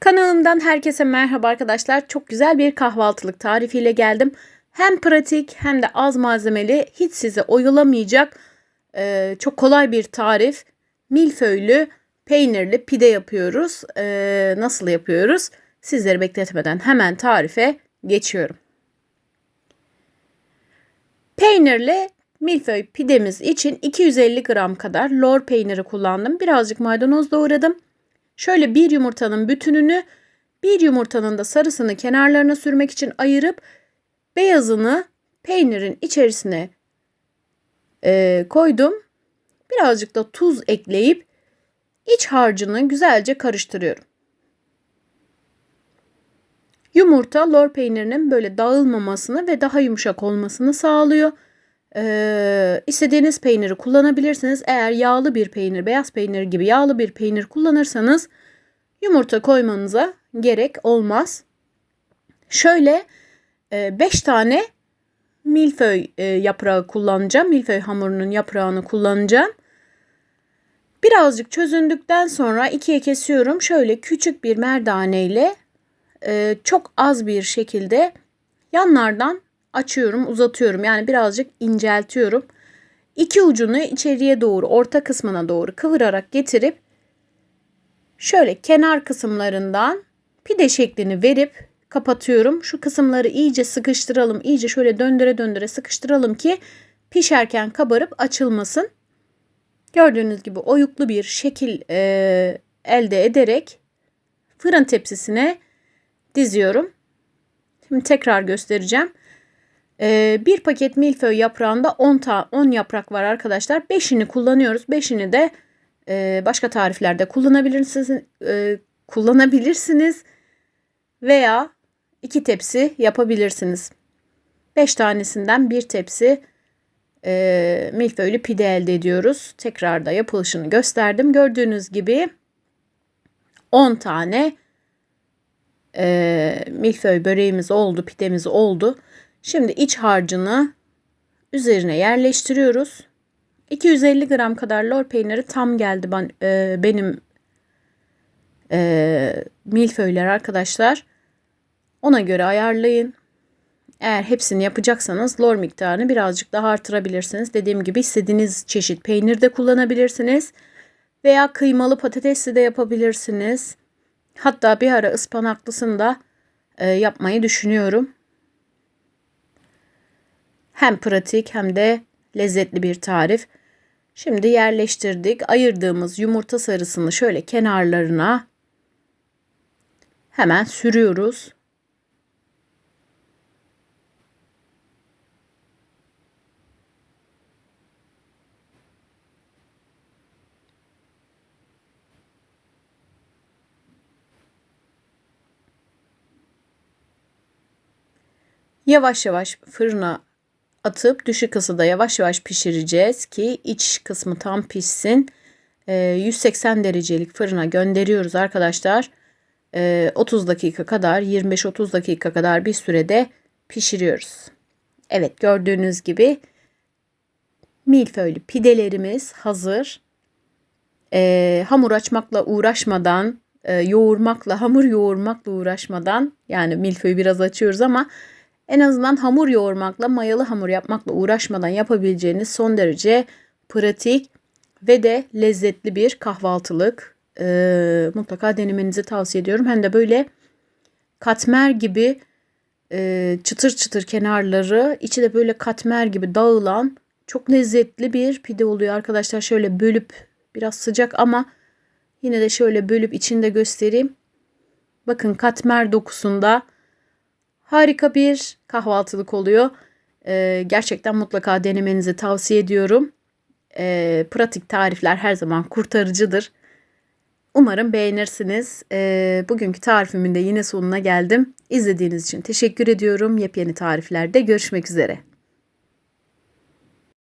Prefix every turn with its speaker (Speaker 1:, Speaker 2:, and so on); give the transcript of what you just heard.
Speaker 1: Kanalımdan herkese merhaba arkadaşlar. Çok güzel bir kahvaltılık tarifiyle geldim. Hem pratik hem de az malzemeli, hiç sizi oyalamayacak e, çok kolay bir tarif. Milföylü, peynirli pide yapıyoruz. E, nasıl yapıyoruz? Sizleri bekletmeden hemen tarife geçiyorum. Peynirli milföy pidemiz için 250 gram kadar lor peyniri kullandım. Birazcık maydanoz doğradım. Şöyle bir yumurtanın bütününü bir yumurtanın da sarısını kenarlarına sürmek için ayırıp beyazını peynirin içerisine e, koydum. Birazcık da tuz ekleyip iç harcını güzelce karıştırıyorum. Yumurta lor peynirinin böyle dağılmamasını ve daha yumuşak olmasını sağlıyor. Ee, istediğiniz peyniri kullanabilirsiniz. Eğer yağlı bir peynir, beyaz peynir gibi yağlı bir peynir kullanırsanız yumurta koymanıza gerek olmaz. Şöyle 5 e, tane milföy e, yaprağı kullanacağım. Milföy hamurunun yaprağını kullanacağım. Birazcık çözündükten sonra ikiye kesiyorum. Şöyle küçük bir merdane ile e, çok az bir şekilde yanlardan açıyorum, uzatıyorum. Yani birazcık inceltiyorum. İki ucunu içeriye doğru, orta kısmına doğru kıvırarak getirip şöyle kenar kısımlarından pide şeklini verip kapatıyorum. Şu kısımları iyice sıkıştıralım. iyice şöyle döndüre döndüre sıkıştıralım ki pişerken kabarıp açılmasın. Gördüğünüz gibi oyuklu bir şekil e, elde ederek fırın tepsisine diziyorum. Şimdi tekrar göstereceğim. Ee, bir paket milföy yaprağında 10 ta 10 yaprak var arkadaşlar. 5'ini kullanıyoruz. 5'ini de e, başka tariflerde kullanabilirsiniz. E, kullanabilirsiniz veya iki tepsi yapabilirsiniz. 5 tanesinden bir tepsi e, milföylü pide elde ediyoruz. Tekrar da yapılışını gösterdim. Gördüğünüz gibi 10 tane e, milföy böreğimiz oldu, pidemiz oldu. Şimdi iç harcını üzerine yerleştiriyoruz. 250 gram kadar lor peyniri tam geldi ben, e, benim e, milföyler arkadaşlar. Ona göre ayarlayın. Eğer hepsini yapacaksanız lor miktarını birazcık daha artırabilirsiniz. Dediğim gibi istediğiniz çeşit peynir de kullanabilirsiniz. Veya kıymalı patatesli de yapabilirsiniz. Hatta bir ara ıspanaklısını da e, yapmayı düşünüyorum. Hem pratik hem de lezzetli bir tarif. Şimdi yerleştirdik. Ayırdığımız yumurta sarısını şöyle kenarlarına hemen sürüyoruz. Yavaş yavaş fırına atıp düşük ısıda yavaş yavaş pişireceğiz ki iç kısmı tam pişsin. 180 ee, derecelik fırına gönderiyoruz arkadaşlar. 30 ee, dakika kadar 25-30 dakika kadar bir sürede pişiriyoruz. Evet gördüğünüz gibi milföylü pidelerimiz hazır. Ee, hamur açmakla uğraşmadan, e, yoğurmakla, hamur yoğurmakla uğraşmadan yani milföyü biraz açıyoruz ama en azından hamur yoğurmakla, mayalı hamur yapmakla uğraşmadan yapabileceğiniz son derece pratik ve de lezzetli bir kahvaltılık. Ee, mutlaka denemenizi tavsiye ediyorum. Hem de böyle katmer gibi e, çıtır çıtır kenarları, içi de böyle katmer gibi dağılan çok lezzetli bir pide oluyor arkadaşlar. Şöyle bölüp biraz sıcak ama yine de şöyle bölüp içinde göstereyim. Bakın katmer dokusunda Harika bir kahvaltılık oluyor. Ee, gerçekten mutlaka denemenizi tavsiye ediyorum. Ee, pratik tarifler her zaman kurtarıcıdır. Umarım beğenirsiniz. Ee, bugünkü tarifimin de yine sonuna geldim. İzlediğiniz için teşekkür ediyorum. Yepyeni tariflerde görüşmek üzere.